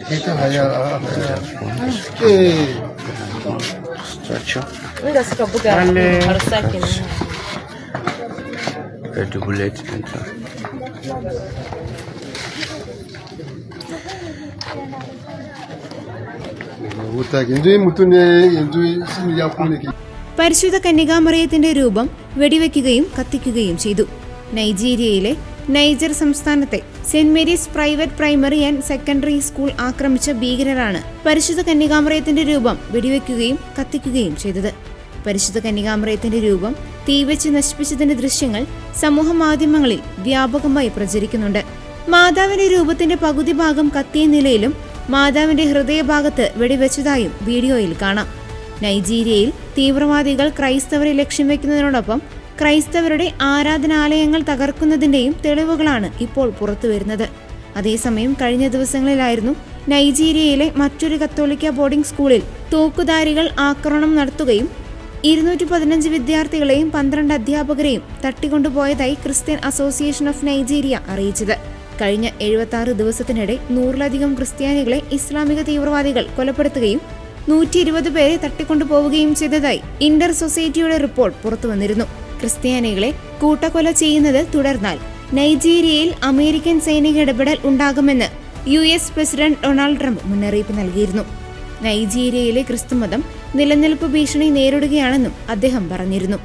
Esto es allá abajo. Sí. Sí. Sí. Sí. Sí. Sí. പരിശുദ്ധ കന്യകാമറിയത്തിന്റെ രൂപം വെടിവെക്കുകയും കത്തിക്കുകയും ചെയ്തു നൈജീരിയയിലെ നൈജർ സംസ്ഥാനത്തെ Saint Mary's private primary and secondary school ആക്രമിച്ച ഭീകരരാണ് പരിശുദ്ധ കന്യകാമറിയത്തിന്റെ രൂപം വെടിവെക്കുകയും കത്തിക്കുകയും ചെയ്തത്. പരിശുദ്ധ കന്യകാമറിയത്തിന്റെ രൂപം തീവച്ച് നശിപ്പിച്ചതിന്റെ ദൃശ്യങ്ങൾ സമൂഹ മാധ്യമങ്ങളിൽ വ്യാപകമായി പ്രചരിക്കുന്നുണ്ട്. മാതാവിന്റെ രൂപത്തിന്റെ പകുതി ഭാഗം കത്തിയ നിലയിലും മാതാവിന്റെ ഹൃദയഭാഗത്ത് വെടിവെച്ചതായും വീഡിയോയിൽ കാണാം. നൈജീരിയയിൽ തീവ്രവാദികൾ ക്രൈസ്തവരെ ലക്ഷ്യം വെക്കുന്നതിനോടൊപ്പം ക്രൈസ്തവരുടെ ആരാധനാലയങ്ങൾ തകർക്കുന്നതിന്റെയും തെളിവുകളാണ് ഇപ്പോൾ പുറത്തുവരുന്നത് അതേസമയം കഴിഞ്ഞ ദിവസങ്ങളിലായിരുന്നു നൈജീരിയയിലെ മറ്റൊരു കത്തോലിക്ക ബോർഡിംഗ് സ്കൂളിൽ തോക്കുധാരികൾ ആക്രമണം നടത്തുകയും ഇരുന്നൂറ്റി പതിനഞ്ച് വിദ്യാർത്ഥികളെയും പന്ത്രണ്ട് അധ്യാപകരെയും തട്ടിക്കൊണ്ടുപോയതായി ക്രിസ്ത്യൻ അസോസിയേഷൻ ഓഫ് നൈജീരിയ അറിയിച്ചത്. കഴിഞ്ഞ എഴുപത്തി ദിവസത്തിനിടെ നൂറിലധികം ക്രിസ്ത്യാനികളെ ഇസ്ലാമിക തീവ്രവാദികൾ കൊലപ്പെടുത്തുകയും നൂറ്റി ഇരുപത് പേരെ തട്ടിക്കൊണ്ടുപോവുകയും ചെയ്തതായി ഇന്റർ സൊസൈറ്റിയുടെ റിപ്പോർട്ട് പുറത്തുവന്നിരുന്നു. ക്രിസ്ത്യാനികളെ കൂട്ടക്കൊല ചെയ്യുന്നത് തുടർന്നാൽ നൈജീരിയയിൽ അമേരിക്കൻ സൈനിക ഇടപെടൽ ഉണ്ടാകുമെന്ന് U S president Donald Trump മുന്നറിയിപ്പ് നൽകിയിരുന്നു. നൈജീരിയയിലെ ക്രിസ്തുമതം നിലനിൽപ്പ് ഭീഷണി നേരിടുകയാണെന്നും അദ്ദേഹം പറഞ്ഞിരുന്നു.